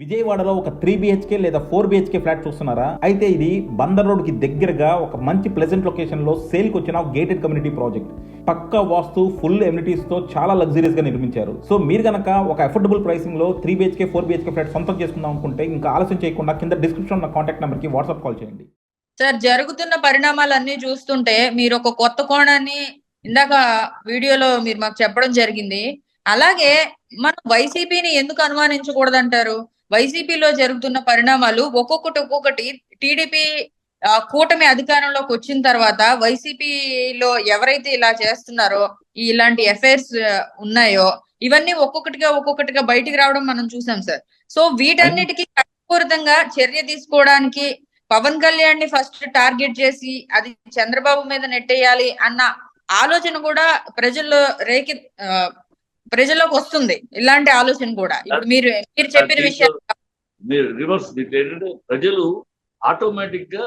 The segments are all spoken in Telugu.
విజయవాడలో ఒక త్రీ బిహెచ్కే లేదా ఫోర్ బిహెచ్కే ఫ్లాట్ చూస్తున్నారా? అయితే ఇది బందర్ రోడ్కి దగ్గరగా ఒక మంచి ప్లెజెంట్ లొకేషన్లో సేల్కి వచ్చిన గేటెడ్ కమ్యూనిటీ ప్రాజెక్ట్ పక్క వాస్తు ఫుల్ ఎమ్యూనిటీస్తో చాలా లగ్జరీస్గా నిర్మించారు. సో మీరు కనుక ఒక affordable ప్రైసింగ్లో three BHK four BHK flat సొంతం చేసుకుందాం అనుకుంటే ఇంకా ఆలస్యం చేయకుండా కింద డిస్క్రిప్షన్ ఉన్న కాంటాక్ట్ నెంబర్కి వాట్సాప్ కాల్ చేయండి. సార్ జరుగుతున్న పరిణామాలన్నీ చూస్తుంటే మీరు ఒక కొత్త కోణాన్ని ఇందాక వీడియోలో మీరు మాకు చెప్పడం జరిగింది. అలాగే మనం వైసీపీని ఎందుకు అనుమానించకూడదంటారు? వైసీపీలో జరుగుతున్న పరిణామాలు ఒక్కొక్కటి ఒక్కొక్కటి టీడీపీ కూటమి అధికారంలోకి వచ్చిన తర్వాత వైసీపీలో ఎవరైతే ఇలా చేస్తున్నారో ఇలాంటి ఎఫైర్స్ ఉన్నాయో ఇవన్నీ ఒక్కొక్కటిగా ఒక్కొక్కటిగా బయటికి రావడం మనం చూసాం సార్. సో వీటన్నిటికీ కట్టుపూరితంగా చర్య తీసుకోవడానికి పవన్ కళ్యాణ్ని ఫస్ట్ టార్గెట్ చేసి అది చంద్రబాబు మీద నెట్టేయాలి అన్న ఆలోచన కూడా ప్రజల్లో రేకి ప్రజల్లోకి వస్తుంది. ఇలాంటి ఆలోచన కూడా. ఇప్పుడు మీరు మీరు చెప్పిన విషయాలు మీరు రివర్స్ ఏంటంటే ప్రజలు ఆటోమేటిక్గా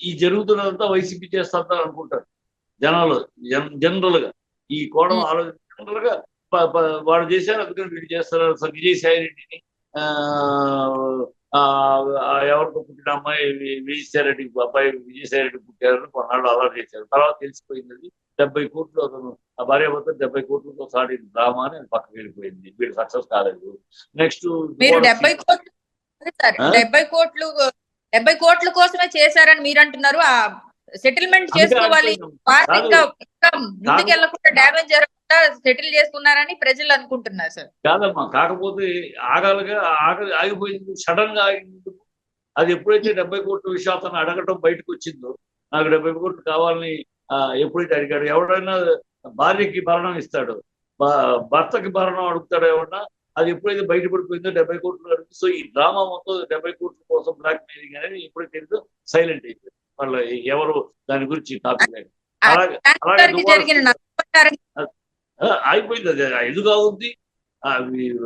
ఈ జరుగుతున్నదంతా వైసీపీ చేస్తారని అనుకుంటారు. జనాలు జనరల్గా ఈ కోణం. ఆలోచన జనరల్గా వాడు చేశారు అందుకని వీళ్ళు చేస్తారు విజయసాయి రెడ్డిని ఆ, ఆ, ఆ ఎవరికో పుట్టిన అమ్మాయి విజయసాయి రెడ్డి అబ్బాయి విజయసాయి రెడ్డి పుట్టారని కొన్నాళ్ళు అలా చేశారు. తర్వాత తెలిసిపోయింది డెబ్బై కోట్లు అతను ఆ భార్యాభర్త డెబ్బై కోట్లతో సాడిన డ్రామా అని పక్కకి వెళ్ళిపోయింది. వీళ్ళు సక్సెస్ కాలేదు. నెక్స్ట్ మీరు డెబ్బై కోట్లు? డెబ్బై కోట్లు డెబ్బై కోట్ల కోసమే చేశారని మీరు అంటున్నారు ఆ సెటిల్మెంట్ చేసుకోవాలి. అనుకున్నాం. వారిని కాదు. ఇంకా ఇంకా ముందుకు వెళ్ళకుండా డ్యామేజ్ జరగకుండా సెటిల్ చేసుకున్నారని ప్రజలు అనుకుంటున్నారు సార్. కాదమ్మా కాకపోతే ఆగాలిగా ఆగ ఆగిపోయింది. సడన్గా ఆగింది అది ఎప్పుడైతే డెబ్బై కోట్ల విషయం అతను అడగటం బయటకు వచ్చిందో నాకు డెబ్బై కోట్లు కావాలని ఎప్పుడైతే అడిగాడు? ఎవడైనా భార్యకి భరణం ఇస్తాడు. భర్తకి భరణం అడుగుతాడు ఎవడన్నా అది ఎప్పుడైతే బయటపడిపోయిందో డెబ్బై కోట్లు అడుగు సో ఈ డ్రామా మొత్తం డెబ్బై కోట్ల కోసం బ్లాక్ మెయిలింగ్ అనేది ఎప్పుడైతే తెలియదో సైలెంట్ అయిపోయింది వాళ్ళ ఎవరు దాని గురించి టాపిక్ లేదు. అలాగే అయిపోయింది అది. వి-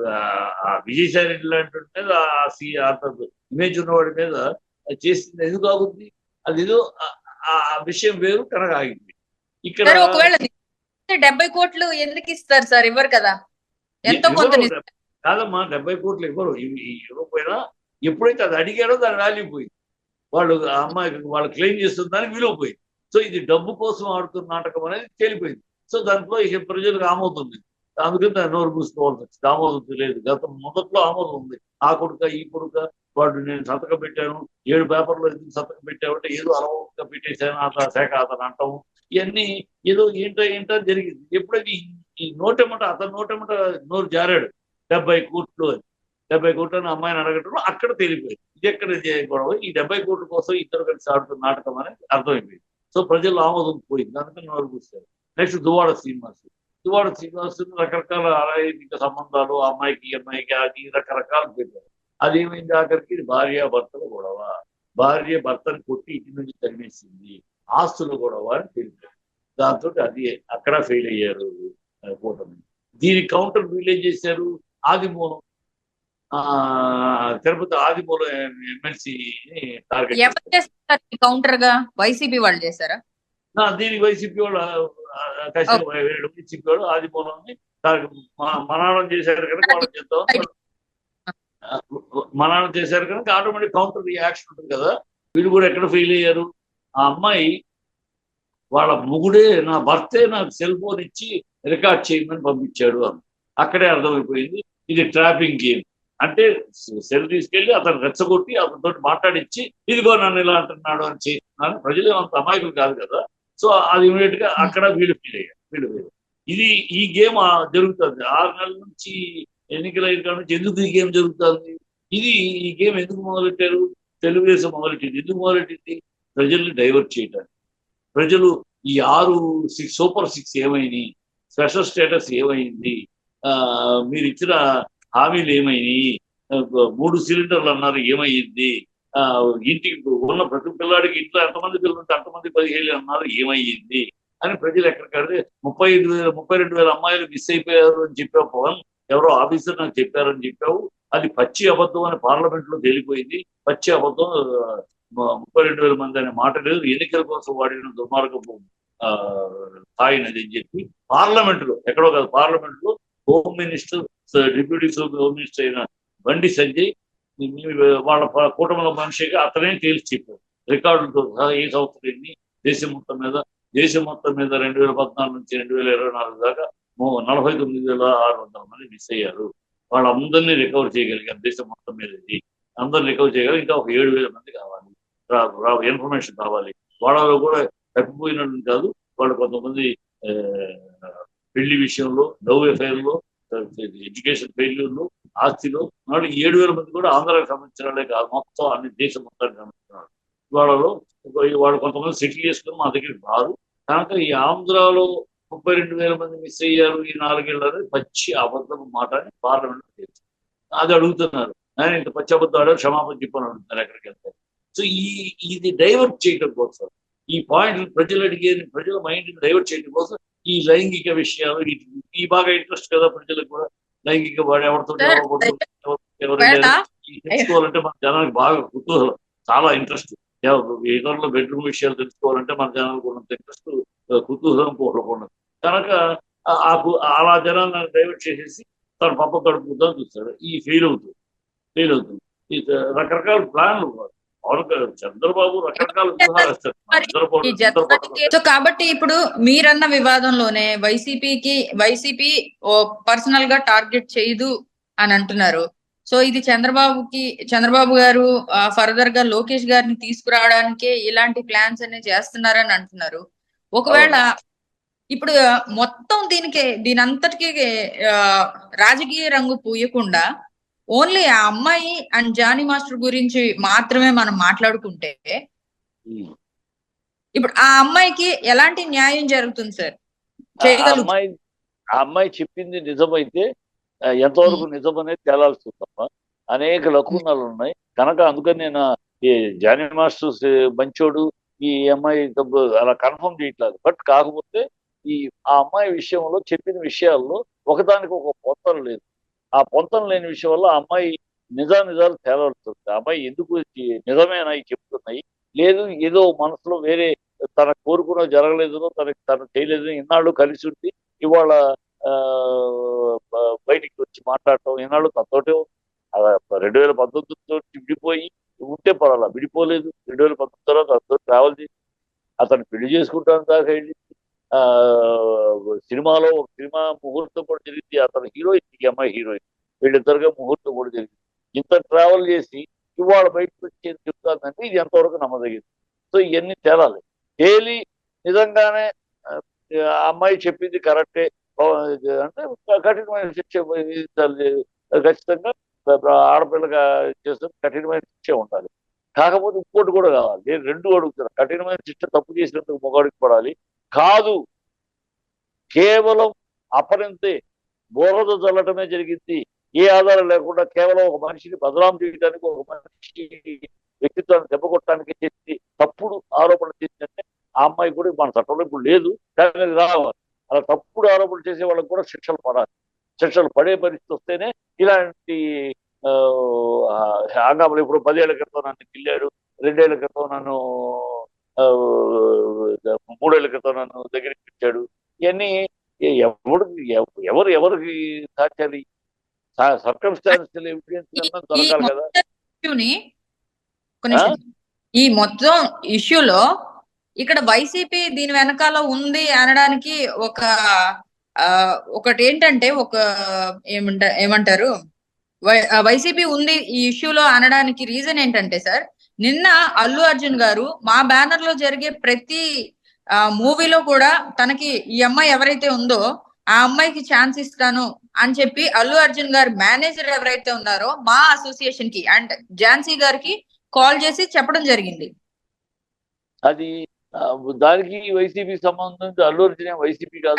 ఆ విజయసాయి రెడ్డి లాంటి ఆ సి అంత ఇమేజ్ ఉన్నవాడి మీద చేసింది ఎందుకు ఆగుద్ది? అది ఏదో ఆ- విషయం వేరు కనుక ఆగింది ఇక్కడ ఒకవేళ డెబ్బై కోట్లు ఎందుకు ఇస్తారు సార్? ఇవ్వరు కదా. ఎంతో కొంత. కాదమ్మా డెబ్బై కోట్లు ఇవ్వరు. ఇవి- ఇవి ఇవ్వకపోయినా ఎప్పుడైతే అది అడిగారో దాని వాల్యూ పోయింది. వాళ్ళు ఆ అమ్మాయికి వాళ్ళు క్లెయిమ్ చేస్తున్న దానికి విలువ పోయింది. సో ఇది డబ్బు కోసం ఆడుతున్న నాటకం అనేది తేలిపోయింది. సో దాంట్లో ఇక ప్రజలకు ఆమోదం ఉంది. అందుకని దాన్ని నోరు మూసుకోవాల్సి వచ్చింది. ఆమోదం లేదు. గత మొదట్లో ఆమోదం ఉంది. ఆ కొడుక ఈ కొడుక వాడు నేను సంతకం పెట్టాను ఏడు పేపర్లో ఎందుకు సంతకం పెట్టావంటే ఏదో అలవాటుగా పెట్టేశాను అట్లా శాఖ అతను అంటాము ఇవన్నీ ఏదో ఏంటో ఏంటో జరిగింది. ఎప్పుడైతే ఈ- ఈ నోటెమట అతను నోటెమట నోరు జారాడు. డెబ్బై కోట్లు అని. డెబ్బై కోట్లు అని అమ్మాయిని అడగటం అక్కడ తేలిపోయింది. ఇది ఎక్కడ గొడవ? ఈ డెబ్బై కోట్ల కోసం ఇద్దరు కలిసి ఆడుతున్న నాటకం అనేది అర్థమైపోయింది సో ప్రజలు ఆమోదం పోయింది. అందుకని నోరు కూర్చారు నెక్స్ట్ దువాడ శ్రీనివాస్. దువాడ శ్రీనివాస్ రకరకాల అలైంగిక సంబంధాలు అమ్మాయికి అమ్మాయికి అది రకరకాలు పెట్టారు అదేమైంది ఆఖరికి? భార్య భర్తల గొడవ. భార్య భర్తని కొట్టి ఇంటి నుంచి తరిమేసింది. ఆస్తుల గొడవ అని తెలిపారు. దాంతో అది అక్కడ ఫెయిల్ అయ్యారు కూటమి. దీని కౌంటర్ వీళ్ళు ఏం చేశారు? ఆదిమూలం. ఆ తిరుపతి ఆదిమూలం ఎమ్మెల్సీ టార్గెట్ కౌంటర్గా వైసీపీ వాళ్ళు చేశారా? దీనికి వైసీపీ వాళ్ళు కష్టం వైసీపీ వాళ్ళు ఆదిమూలాన్ని మనాడం చేశారు కనుక వాళ్ళు చేద్దాం ఆ, చేశారు కనుక ఆటోమేటిక్ కౌంటర్ రియాక్షన్ ఉంటుంది కదా. వీళ్ళు కూడా ఎక్కడ ఫెయిల్ అయ్యారు? ఆ అమ్మాయి వాళ్ళ మొగుడే నా భర్తే నాకు సెల్ ఫోన్ ఇచ్చి రికార్డ్ చేయమని పంపించాడు అని. అక్కడే అర్థమైపోయింది. ఇది ట్రాపింగ్ గేమ్. అంటే సెల్ తీసుకెళ్ళి అతను రెచ్చగొట్టి అతనితో మాట్లాడించి ఇదిగో నన్ను ఇలా అంటున్నాడు అని చేస్తున్నాను. ప్రజలు అంత అమాయకులు కాదు కదా. సో అది ఇమీడియట్గా అక్కడ వీళ్ళు ఫీల్ అయ్యారు. వీళ్ళు ఇది ఈ గేమ్ జరుగుతుంది. ఆరు నెలల నుంచి ఎన్నికల అయిన ఎందుకు ఈ గేమ్ జరుగుతుంది? ఇది ఈ గేమ్ ఎందుకు మొదలెట్టారు తెలుగుదేశం మొదలెట్టింది. ఎందుకు మొదలెట్టింది? ప్రజల్ని డైవర్ట్ చేయడానికి ప్రజలు ఈ ఆరు సిక్స్ సూపర్ సిక్స్ ఏమైంది? స్పెషల్ స్టేటస్ ఏమైంది? ఆ, మీరు ఇచ్చిన హామీలు ఏమైనాయి మూడు సిలిండర్లు అన్నారు ఏమైంది? ఆ, ఇంటికి ఉన్న ప్రతి పిల్లాడికి ఇంట్లో ఎంతమంది పిల్లలుంటే అంతమంది పదిహేళ్ళు అన్నారు ఏమయ్యింది అని ప్రజలు ఎక్కడికడితే ముప్పై ఐదు వేల ముప్పై రెండు వేల అమ్మాయిలు మిస్ అయిపోయారు అని చెప్పే పవన్ ఎవరో ఆఫీసర్ నాకు చెప్పారని చెప్పావు. అది పచ్చి అబద్ధం అని పార్లమెంట్లో తేలిపోయింది. పచ్చి అబద్ధం ముప్పై రెండు వేల మంది అనే మాట లేదు. ఎన్నికల కోసం వాడిన దుర్మార్గపు ఆ, స్థాయినది అని చెప్పి పార్లమెంట్లో ఎక్కడో కాదు పార్లమెంట్లో home minister deputy home minister అయిన బండి సంజయ్ వాళ్ళ ప- కూటమిలో మనిషిగా అతనే తేల్చి చెప్పారు రికార్డులతో సహా ఏ సంవత్సరం దేశం మొత్తం మీద దేశం మొత్తం మీద రెండు వేల పద్నాలుగు నుంచి రెండు వేల ఇరవై నాలుగు దాకా నలభై తొమ్మిది వేల ఆరు వందల మంది మిస్ అయ్యారు. వాళ్ళందరినీ రికవర్ చేయగలిగారు. దేశం మొత్తం మీద ఇది. అందరిని రికవర్ చేయగలిగి ఇంకా ఒక ఏడు వేల మంది కావాలి. రా- ఇన్ఫర్మేషన్ కావాలి వాళ్ళలో కూడా తప్పిపోయినట్టు కాదు. వాళ్ళు కొంతమంది పెళ్ళి విషయంలో లవ్ అఫైర్లో ఎడ్యుకేషన్ ఫెయిల్యూర్లో ఆస్తిలో నాడు ఏడు వేల మంది కూడా ఆంధ్రాకి సంబంధించిన వాళ్ళే కాదు. మొత్తం అన్ని దేశం మొత్తానికి సంబంధించిన వాళ్ళలో వాళ్ళు కొంతమంది సెటిల్ చేసుకుని మా దగ్గరికి రారు. కనుక ఈ ఆంధ్రాలో ముప్పై రెండు వేల మంది మిస్ అయ్యారు ఈ నాలుగేళ్ళు అనేది పచ్చి అబద్ధం మాట అని పార్లమెంట్ తెలుసు అది అడుగుతున్నారు. ఆయన ఇంత పచ్చి అబద్ధం ఆడారు క్షమాపణ చెప్పని అడుగుతున్నారు ఎక్కడికి వెళ్తే. సో ఈ ఇది డైవర్ట్ చేయడం కోసం ఈ పాయింట్ ప్రజలు అడిగే ప్రజల మైండ్ డైవర్ట్ చేయడం కోసం ఈ లైంగిక విషయాలు ఈ- బాగా ఇంట్రెస్ట్ కదా ప్రజలకు కూడా. లైంగిక వాడు ఎవరితో తెలుసుకోవాలంటే మన జనానికి బాగా కుతూహలం చాలా ఇంట్రెస్ట్. ఇతరుల బెడ్రూమ్ విషయాలు తెలుసుకోవాలంటే మన జనాలకు ఉన్నంత ఇంట్రెస్ట్ కుతూహలం పోకూడదు కనుక అలా జనాలను డైవర్ట్ చేసేసి తన పప్ప కడుపుతాను చూస్తాడు. ఈ ఫెయిల్ అవుతుంది. ఫెయిల్ అవుతుంది. రకరకాల ప్లాన్లు చంద్రబాబు రకరకాల కాబట్టి ఇప్పుడు మీరన్న వివాదంలోనే వైసీపీకి వైసీపీ ఓ పర్సనల్గా టార్గెట్ చేయదు అని అంటున్నారు. సో ఇది చంద్రబాబుకి చంద్రబాబు గారు ఫర్దర్గా లోకేష్ గారిని తీసుకురావడానికే ఇలాంటి ప్లాన్స్ అన్ని చేస్తున్నారని అంటున్నారు. ఒకవేళ ఇప్పుడు మొత్తం దీనికి దీని అంతటికి రాజకీయ రంగు పూయకుండా ఓన్లీ ఆ అమ్మాయి అండ్ జానీ మాస్టర్ గురించి మాత్రమే మనం మాట్లాడుకుంటే. ఇప్పుడు ఆ అమ్మాయికి ఎలాంటి న్యాయం జరుగుతుంది సార్? అమ్మాయి ఆ అమ్మాయి చెప్పింది నిజమైతే ఎంతవరకు నిజం అనేది తేలాల్సి ఉందమ్మా అనేక లకున్నాలు ఉన్నాయి. కనుక అందుకని నేను ఈ జానీ మాస్టర్స్ మంచోడు ఈ అమ్మాయి అలా కన్ఫర్మ్ చేయట్లేదు. బట్ కాకపోతే ఈ ఆ అమ్మాయి విషయంలో చెప్పిన విషయాల్లో ఒకదానికి ఒక పొంతం లేదు. ఆ పొంతం లేని విషయం వల్ల ఆ అమ్మాయి నిజా నిజాలు తేలాల్సింది ఆ అమ్మాయి ఎందుకు ఈ నిజమేనా చెప్తున్నాయి. లేదు ఏదో మనసులో వేరే తన కోరుకున్న జరగలేదునో తనకి తను చేయలేదు ఇన్నాళ్ళు కలిసి ఉండి ఇవాళ ఆ, బయటికి వచ్చి మాట్లాడటం ఇన్నాళ్ళు తనతోటే ఉంది. రెండు వేల పంతొమ్మిదితో విడిపోయి ఉంటే పర్వాలా విడిపోలేదు. రెండు వేల పంతొమ్మిది తర్వాత అతను ట్రావెల్ చేసి అతను పెళ్ళి చేసుకుంటాను దాకా వెళ్ళింది. సినిమాలో ఒక సినిమా ముహూర్తం కూడా జరిగింది. అతను హీరోయిన్ ఈ అమ్మాయి హీరోయిన్. వీళ్ళిద్దరుగా ముహూర్తం కూడా జరిగింది. ఇంత ట్రావెల్ చేసి ఇవాళ బయటకు వచ్చేది చెప్తానంటే ఇది ఎంతవరకు నమ్మదగింది సో ఇవన్నీ తేలాలి. తేలి నిజంగానే ఆ, అమ్మాయి చెప్పింది కరెక్టే. అంటే కఠినమైన శిక్ష విధించాలి. ఖచ్చితంగా ఆడపిల్లగా చేస్తే కఠినమైన శిక్ష ఉండాలి. కాకపోతే ఇంకోటి కూడా కావాలి. నేను రెండు అడుగుతున్నాను కఠినమైన శిక్ష తప్పు చేసినందుకు మొగాడికి పడాలి. కాదు. కేవలం అపరింతే బోరద చల్లటమే జరిగింది. ఏ ఆధారం లేకుండా కేవలం ఒక మనిషిని బదనాం చేయడానికి ఒక మనిషి వ్యక్తిత్వాన్ని దెబ్బకొట్టడానికి చేసి తప్పుడు ఆరోపణ చేసిందంటే ఆ అమ్మాయి కూడా మన చట్టంలో ఇప్పుడు లేదు. కానీ రావాలి. అలా తప్పుడు ఆరోపణలు చేసే వాళ్ళకి కూడా శిక్షలు పడాలి. శిక్షలు పడే పరిస్థితి వస్తేనే ఇలాంటి ఆ, ఇప్పుడు పదేళ్ళ క్రితం నన్ను గిల్లాడు రెండేళ్ళ క్రితం నన్ను ఆ, మూడేళ్ళ క్రితం నన్ను దగ్గరికి ఇచ్చాడు ఇవన్నీ ఎవరు ఎవ- ఎవరు ఎవరికి సాధ్యాలి? సర్కమ్స్టాన్షియల్ ఎవిడెన్స్ దొరకాలి కదా. ఈ మొత్తం ఇష్యూలో ఇక్కడ వైసీపీ దీని వెనకాల ఉంది అనడానికి ఒక ఒకటి ఏంటంటే ఒక ఏమంట ఏమంటారు? వైసీపీ ఉంది ఈ ఇష్యూలో అనడానికి రీజన్ ఏంటంటే సార్ నిన్న అల్లు అర్జున్ గారు మా బ్యానర్లో జరిగే ప్రతి ఆ మూవీలో కూడా తనకి ఈ అమ్మాయి ఎవరైతే ఉందో ఆ అమ్మాయికి ఛాన్స్ ఇస్తాను అని చెప్పి అల్లు అర్జున్ గారు మేనేజర్ ఎవరైతే ఉన్నారో మా అసోసియేషన్కి అండ్ ఝాన్సీ గారికి కాల్ చేసి చెప్పడం జరిగింది. అది దానికి వైసీపీ సంబంధం. అల్లు అర్జున్ వైసీపీ కాదు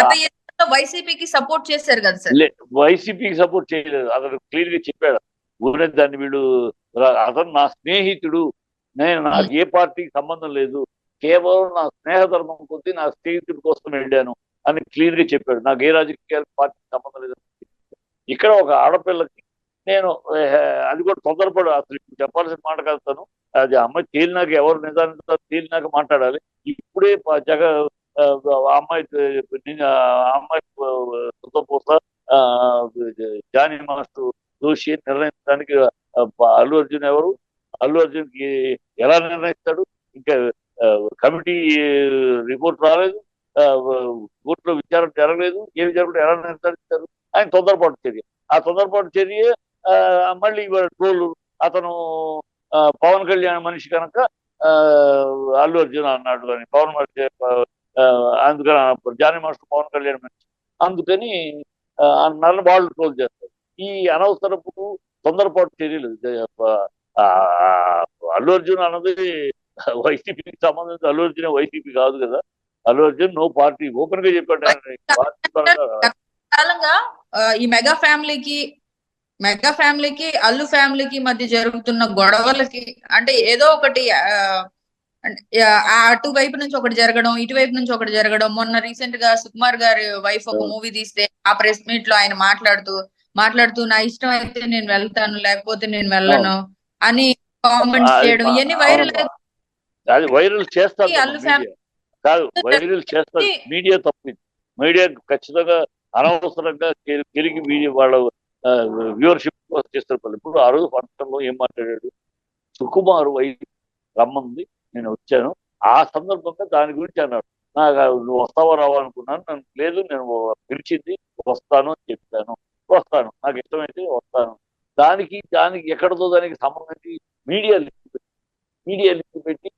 అంటే వైసీపీకి సపోర్ట్ చేశారు కదా సార్? వైసీపీకి సపోర్ట్ చేయలేదు. అతను క్లియర్గా చెప్పాడు. ఊరే దాన్ని వీడు అతను నా స్నేహితుడు. నేను నాకు ఏ పార్టీకి సంబంధం లేదు. కేవలం నా స్నేహ ధర్మం కొద్దీ నా స్నేహితుడి కోసం వెళ్ళాను అని క్లియర్గా చెప్పాడు. నాకు ఏ రాజకీయ పార్టీకి సంబంధం లేదు ఇక్కడ ఒక ఆడపిల్లకి నేను అది కూడా తొందరపడు. అసలు ఇప్పుడు చెప్పాల్సిన మాట కాదు తను. అది అమ్మాయి తేలినాక ఎవరు నిజానికి తేలినాక మాట్లాడాలి. ఇప్పుడే జగ అమ్మాయి అమ్మాయి సుతపోత జానీ మాస్టర్ దోషి నిర్ణయించడానికి అల్లు అర్జున్ ఎవరు? అల్లు అర్జున్కి ఎలా నిర్ణయిస్తాడు? ఇంకా కమిటీ రిపోర్ట్ రాలేదు. కోర్టులో విచారణ జరగలేదు. ఏమి జరగలేదు ఎలా నిర్ధారిస్తారు? ఆయన తొందరపాటు చర్య. ఆ తొందరపాటు చర్య ఆ, మళ్ళీ ట్రోల్ అతను పవన్ కళ్యాణ్ మనిషి కనుక ఆ, అల్లు అర్జున్ అన్నాడు అని. పవన్ ఆ, అందుకని అన్నప్పుడు జానీ మాస్టర్ పవన్ కళ్యాణ్ మనిషి. అందుకని ఆ, వాళ్ళు ట్రోల్ చేస్తారు. ఈ అనవసరపు తొందరపాటు చర్యలు అల్లు అర్జున్ అన్నది వైసీపీకి సంబంధించి అల్లు అర్జున్ వైసీపీ కాదు కదా. Allu Arjun no party. ఓపెన్గా చెప్పాడు కాలంగా ఈ మెగా ఫ్యామిలీకి మెగా ఫ్యామిలీకి అల్లు ఫ్యామిలీకి మధ్య జరుగుతున్న గొడవలకి అంటే ఏదో ఒకటి అంటే, అటువైపు నుంచి ఒకటి జరగడం ఇటువైపు నుంచి ఒకటి జరగడం. మొన్న రీసెంట్గా సుకుమార్ గారి వైఫ్ ఒక. మూవీ తీస్తే ఆ ప్రెస్ మీట్లో ఆయన మాట్లాడుతూ మాట్లాడుతూ నా ఇష్టం అయితే నేను వెళ్తాను లేకపోతే నేను వెళ్ళను. అని కామెంట్స్ అది చేయడం ఇవన్నీ వైరల్. అది వైరల్ చేస్తారు కాదు వైరల్ చేస్తారు మీడియా తప్పింది మీడియా ఖచ్చితంగా అనవసరంగా కెలికి మీడియా వాళ్ళ వ్యూవర్షిప్ కోసం చేస్తారు. వాళ్ళు. ఇప్పుడు ఆ రోజు ఫంక్షన్లో ఏం మాట్లాడాడు? సుకుమార్ వై రమ్మంది. నేను వచ్చాను. ఆ సందర్భంగా దాని గురించి అన్నాడు. నాకు నువ్వు వస్తావా రావా అనుకున్నాను. నన్ను లేదు నేను పిలిచింది వస్తాను అని చెప్పాను. వస్తాను. నాకు ఇష్టమైతే వస్తాను. దానికి దానికి ఎక్కడతో దానికి సంబంధించి మీడియా లింక్ పెట్టి మీడియా లింక్ పెట్టి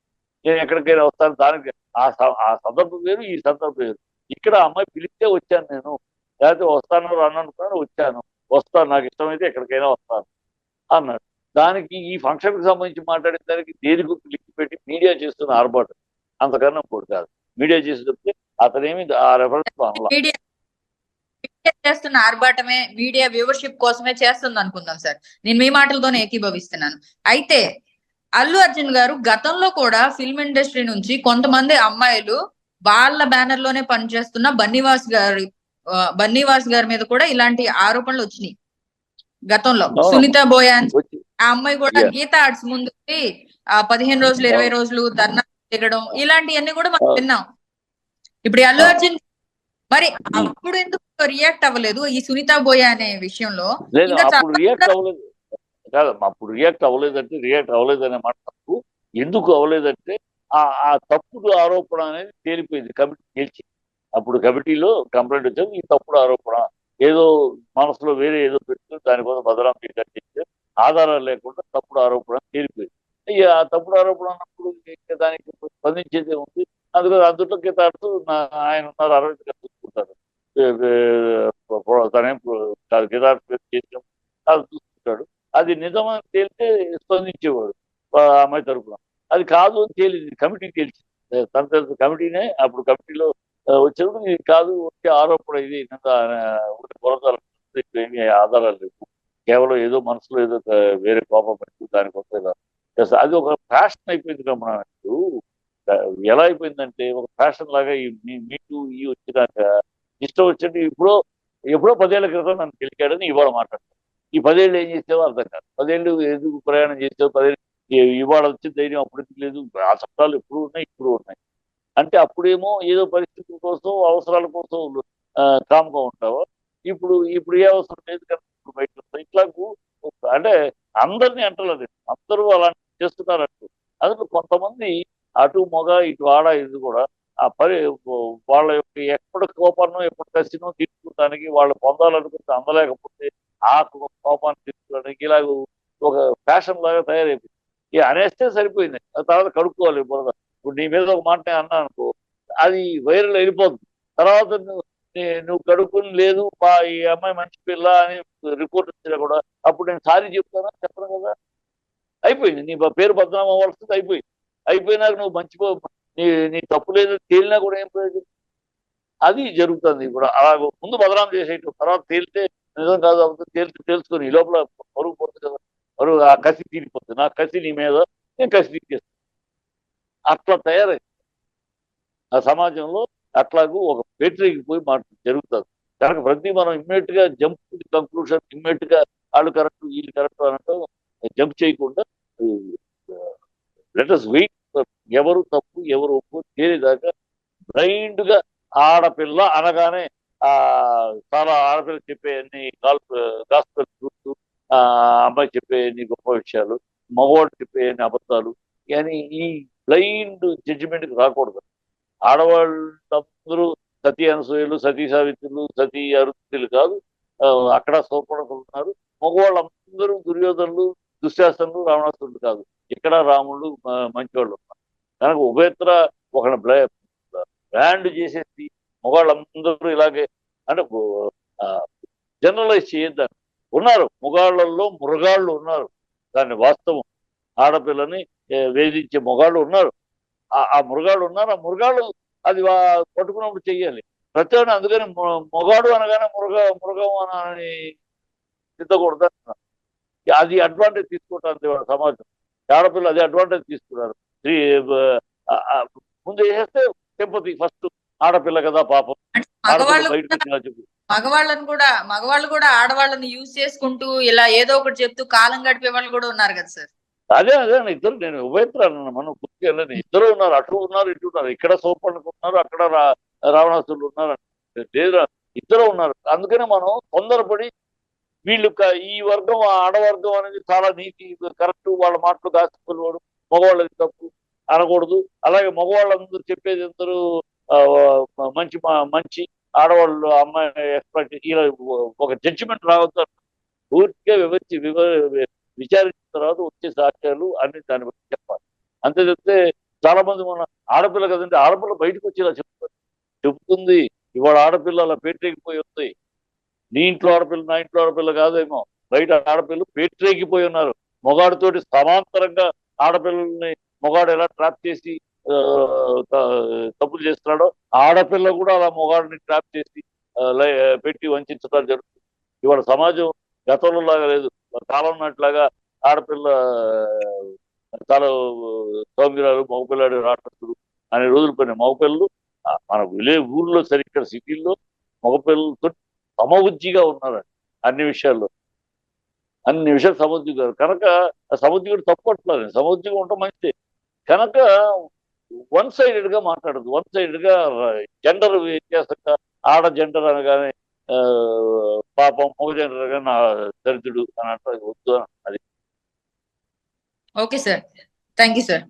నేను ఎక్కడికైనా వస్తాను దానికి ఆ సందర్భం వేరు ఈ సందర్భం వేరు. ఇక్కడ అమ్మాయి పిలిస్తే వచ్చాను నేను. లేకపోతే వస్తాను రాను అనుకున్నాను వచ్చాను. వస్తాను నాకు ఇష్టమైతే ఎక్కడికైనా వస్తాను అన్నాడు. దానికి ఈ ఫంక్షన్కి సంబంధించి మాట్లాడిన దానికి దేనికి లింక్ పెట్టి మీడియా చేస్తున్న ఆర్భాటం. అంతకన్నా కూడా కాదు. మీడియా చేసి చెప్తే అతనేమి ఆ రెఫరెన్స్ అనలా. చేస్తున్న ఆర్భాటమే మీడియా వ్యూవర్షిప్ కోసమే చేస్తుంది అనుకుందాం సార్ నేను మీ మాటలతోనే ఏకీభవిస్తున్నాను అయితే అల్లు అర్జున్ గారు గతంలో కూడా ఫిల్మ్ ఇండస్ట్రీ నుంచి కొంతమంది అమ్మాయిలు వాళ్ళ బ్యానర్లోనే పనిచేస్తున్న బన్నీవాస్ గారి బన్నీవాస్ గారి మీద కూడా ఇలాంటి ఆరోపణలు వచ్చినాయి గతంలో. సునీత బోయాన్ ఆ అమ్మాయి కూడా. గీతా ఆర్ట్స్ ముందు ఆ పదిహేను రోజులు ఇరవై రోజులు ధర్నా దిగడం ఇలాంటివన్నీ కూడా మనం అవును. విన్నాం ఇప్పుడు అల్లు అవును. అర్జున్ మరి అప్పుడు ఎందుకు రియాక్ట్ అవ్వలేదు? ఈ సునీత బోయా అనే విషయంలో లేదు అప్పుడు రియాక్ట్ అవ్వలేదు. కాదు అప్పుడు రియాక్ట్ అవ్వలేదంటే రియాక్ట్ అవ్వలేదనే మాట తప్పు. ఎందుకు అవ్వలేదంటే ఆ ఆ తప్పుడు ఆరోపణ అనేది తేలిపోయింది. కమిటీ తేల్చి అప్పుడు కమిటీలో కంప్లైంట్ వచ్చేది ఈ తప్పుడు ఆరోపణ. ఏదో మనసులో వేరే ఏదో పెట్టుకుని దానికోసం బదనాం చేయడానికి ఆధారాలు లేకుండా తప్పుడు ఆరోపణ తేలిపోయింది. ఇక ఆ తప్పుడు ఆరోపణ అన్నప్పుడు దానికి స్పందించేదే ఉంది. అందుకని అందులో గితాడుతూ ఆయన ఉన్నారు అరవింద్ గారు చూసుకుంటారు. తనేం కాదు చేసాం అది చూసుకుంటాడు. అది నిజమని తేలితే స్పందించేవాడు ఆ అమ్మాయి తరపున. అది కాదు అని తేలింది. కమిటీకి తెలిసింది తన తెలుసు కమిటీనే అప్పుడు కమిటీలో వచ్చినప్పుడు ఇది కాదు వచ్చే ఆరోపణ ఇది కొరతాలు ఏమీ ఆధారాలు లేవు. కేవలం ఏదో మనసులో ఏదో వేరే కోపం పెట్టి దానికోసం ఇలా చేస్తారు. అది ఒక ఫ్యాషన్ అయిపోయింది రమణ ఎలా అయిపోయిందంటే ఒక ఫ్యాషన్ లాగా ఈ మీ- మీకు ఈ వచ్చినాక ఇష్టం వచ్చినట్టు ఇప్పుడు ఎప్పుడో పదేళ్ళ క్రితం నన్ను గెలిచాడని ఇవాళ మాట్లాడతాను ఈ పదేళ్ళు ఏం చేసేవో అర్థం కాదు. పదేళ్ళు ఎందుకు ప్రయాణం చేసేవో? పదేళ్ళు ఇవాళ వచ్చి ధైర్యం అప్పుడు లేదు. ఆ చట్టాలు ఎప్పుడు ఉన్నాయి ఇప్పుడు ఉన్నాయి. అంటే అప్పుడేమో ఏదో పరిస్థితుల కోసం అవసరాల కోసం కామ్గా ఉంటావా ఇప్పుడు ఇప్పుడు ఏ అవసరం లేదు కదా ఇప్పుడు బయట ఇట్లా అంటే అందరినీ అంటలేదు అందరూ అలా చేస్తున్నారంటూ. అందులో కొంతమంది అటు మొగ ఇటు ఆడ ఇది కూడా ఆ పరి వాళ్ళ యొక్క ఎక్కడ కోపాన్నో ఎప్పుడు కసినో తీర్చుకోవడానికి వాళ్ళు పొందాలనుకుంటే అందలేకపోతే ఆ కోపాన్ని తీర్చుకోవడానికి ఇలాగ ఒక ఫ్యాషన్ లాగా తయారైపోయింది. ఇక అనేస్తే సరిపోయింది. ఆ తర్వాత కడుక్కోవాలి బురద. ఇప్పుడు నీ మీద ఒక మాట అన్నా అనుకో అది వైరల్ వెళ్ళిపోతుంది తర్వాత నువ్వు నువ్వు కడుక్కుని లేదు మా ఈ అమ్మాయి మంచి పిల్ల అని రిపోర్ట్ వచ్చినా కూడా అప్పుడు నేను సారీ చెప్తానా చెప్పను కదా? అయిపోయింది. నీ పేరు బదనామం అవ్వాల్సింది అయిపోయింది. అయిపోయినాక నువ్వు మంచి నీ నీ తప్పు లేదు తేలినా కూడా ఏం ప్రయోజనం? అది జరుగుతుంది ఇప్పుడు. అలా ముందు బదనాం చేసేయటం తర్వాత తేలితే నిజం కాదు అవుతుంది తేలితే తెలుసుకొని ఈ లోపల పరుగు పోతుంది కదా. పరుగు ఆ కసి తీరిపోతుంది. నా కసి నీ మీద నేను కసి తీర్చేస్తాను అట్లా తయారైంది ఆ సమాజంలో అట్లాగూ ఒక పేటరీకి పోయి మాట జరుగుతుంది. కనుక ప్రతి మనం ఇమ్మీడియట్గా జంప్ కంక్లూషన్ ఇమ్మీడియట్గా వాళ్ళు కరెక్ట్ వీళ్ళు కరెక్ట్ అనటం జంప్ చేయకుండా లెటర్స్ వెయిట్ ఎవరు తప్పు ఎవరు ఒప్పు తేలిదాకా బ్లైండ్గా ఆడపిల్ల అనగానే ఆ చాలా ఆడపిల్ల చెప్పే అన్ని గాస్పల్ చూస్తూ ఆ అమ్మాయి చెప్పే అన్ని గొప్ప విషయాలు మగవాడు చెప్పే అన్ని అబద్ధాలు కానీ ఈ బ్లైండ్ జడ్జిమెంట్కి రాకూడదు. ఆడవాళ్ళందరూ సతీ అనసూయలు సతీ సావిత్రులు సతీ అరుతులు కాదు అక్కడ సోపడకులు ఉన్నారు. మగవాళ్ళందరూ దుర్యోధనులు దుశ్శాసనులు రావణాసురుడు కాదు. ఇక్కడ రాముళ్ళు మంచి ఉభయత్ర ఒక బ్రాండ్ చేసేసి మగాళ్ళందరూ ఇలాగే అంటే జనరలైజ్ చేయొద్దని ఉన్నారు మొగాళ్ళల్లో మృగాళ్ళు ఉన్నారు. దాన్ని వాస్తవం. ఆడపిల్లని వేధించే మొగాళ్ళు ఉన్నారు. ఆ- ఆ మృగాళ్ళు ఉన్నారు. ఆ మృగాళ్ళు అది పట్టుకున్నప్పుడు చెయ్యాలి. ప్రత్యేకంగా అందుకని మొగాడు అనగానే మృగ మృగం అని తిద్దకూడదు అది అడ్వాంటేజ్ తీసుకుంటాను సమాజం. ఆడపిల్ల అది అడ్వాంటేజ్ తీసుకున్నారు స్త్రీ ముందు వేసేస్తే సింపతి ఫస్ట్ ఆడపిల్ల కదా పాపం. మగవాళ్ళని కూడా మగవాళ్ళు కూడా ఆడవాళ్ళని యూజ్ చేసుకుంటూ ఇలా ఏదో ఒకటి చెప్తూ కాలం గడిపే వాళ్ళు కూడా ఉన్నారు కదా సార్? అదే అదే ఇద్దరు నేను ఉభయత్ర అన్నాను మనం పూర్తిగా వెళ్ళని ఇద్దరు ఉన్నారు అటు ఉన్నారు ఇటు ఉన్నారు. ఇక్కడ సోపణకు ఉన్నారు అక్కడ రా రావణాసురులు ఉన్నారు. లేదు ఇద్దరు ఉన్నారు. అందుకనే మనం తొందరపడి వీళ్ళు ఈ వర్గం ఆ ఆడవర్గం అనేది చాలా నీతి కరెక్ట్ వాళ్ళ మాటలు కాసిపోలేవాడు మగవాళ్ళది తప్పు. అనకూడదు. అలాగే మగవాళ్ళందరూ చెప్పేది అందరూ మంచి మంచి ఆడవాళ్ళు అమ్మాయి ఎక్స్పెక్ట్ ఇలా ఒక జడ్జిమెంట్ రావద్దు పూర్తిగా వివరించి వివ విచారించిన తర్వాత వచ్చే సాక్ష్యాలు అన్ని దాన్ని బట్టి చెప్పాలి. అంతే చెప్తే చాలా మంది మన ఆడపిల్ల కదంటే ఆడపిల్ల బయటకు వచ్చేలా చెప్తారు. చెప్తుంది ఇవాళ ఆడపిల్ల అలా పేటరేగిపోయి ఉంది. నీ ఇంట్లో ఆడపిల్ల నా ఇంట్లో ఆడపిల్ల కాదేమో. బయట ఆడపిల్లలు పేటరేగిపోయి ఉన్నారు. మొగాడితోటి సమాంతరంగా ఆడపిల్లల్ని మొగాడు ఎలా ట్రాప్ చేసి తప్పులు చేస్తున్నాడో ఆడపిల్ల కూడా అలా మొగాడిని ట్రాప్ చేసి పెట్టి వంచడం జరుగుతుంది. ఇవాళ సమాజం గతంలో లాగా లేదు. కాలం నాటిలాగా ఆడపిల్ల చాలా సౌమ్యురాలు మగపిల్లాడు రాటస్తుడు అనే రోజులు కొన్ని మగపిల్లలు మన విలే ఊర్లో సరిగ్గా సిటీల్లో మగపిల్లలతో సమబుద్ధిగా ఉన్నారండి అన్ని విషయాల్లో. అన్ని విషయాలు సమబుద్ధిగా కనుక ఆ తప్పు తప్పట్లేదు సమబుద్ధిగా ఉండటం మంచిదే. కనుక వన్ సైడెడ్గా మాట్లాడదు వన్ సైడెడ్గా జెండర్ వ్యత్యాసంగా ఆడ జెండర్ అనగానే పాపం మగ జెండర్ అనగానే ఆ, దరిద్రుడు అని అంటారు వద్దు అది okay sir thank you sir.